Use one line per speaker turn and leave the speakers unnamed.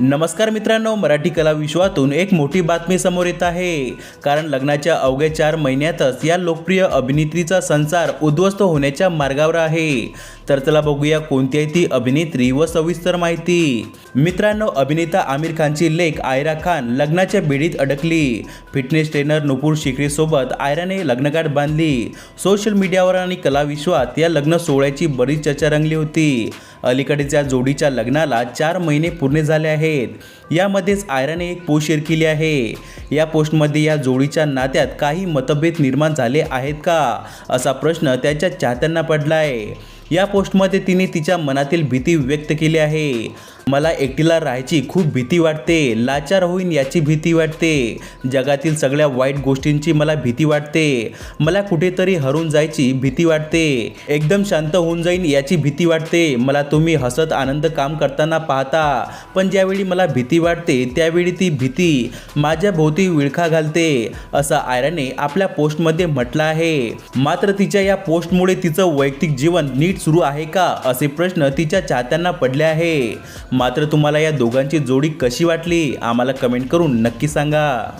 नमस्कार मित्रांनो मराठी कला विश्वातून एक मोठी बातमी समोर येत आहे. कारण लग्नाच्या अवघ्या चार महिन्यातच या लोकप्रिय अभिनेत्रीचा संसार उद्ध्वस्त होण्याच्या मार्गावर आहे. तर चला बघूया कोणती आहे ती अभिनेत्री व सविस्तर माहिती. मित्रांनो अभिनेता आमिर खानची लेख आयरा खान लग्नाच्या बेडीत अडकली. फिटनेस ट्रेनर नुपूर शिकरीसोबत आयराने लग्नगाठ बांधली. सोशल मीडियावर आणि कलाविश्वात या लग्न सोहळ्याची बरीच चर्चा रंगली होती. अलीकडेच या जोडीच्या लग्नाला चार महिने पूर्ण झाले आहेत. यामध्येच आयराने एक पोस्ट शेअर केली आहे. या पोस्टमध्ये या जोडीच्या नात्यात काही मतभेद निर्माण झाले आहेत का? असा प्रश्न त्याच्या चाहत्यांना पडला आहे या पोस्टमध्ये तिने तिच्या मनातील भीती व्यक्त केली आहे. मला एकटीला राहायची खूप भीती वाटते लाचार होईन याची भीती वाटते. जगातील सगळ्या वाईट गोष्टींची मला भीती वाटते. मला कुठेतरी हरून जायची भीती वाटते. एकदम शांत होऊन जाईन याची भीती वाटते. मला तुम्ही हसत आनंद काम करताना पाहता पण ज्यावेळी मला भीती वाटते त्यावेळी ती भीती माझ्या भोवती विळखा घालते असं आयराने आपल्या पोस्टमध्ये म्हटलं आहे. मात्र तिच्या या पोस्टमुळे तिचं वैयक्तिक जीवन नीट सुरू आहे का? असे प्रश्न तिच्या चाहत्यांना पडले आहे. मात्र तुम्हाला या दोघांची जोडी कशी वाटली? आम्हाला कमेंट करून नक्की सांगा.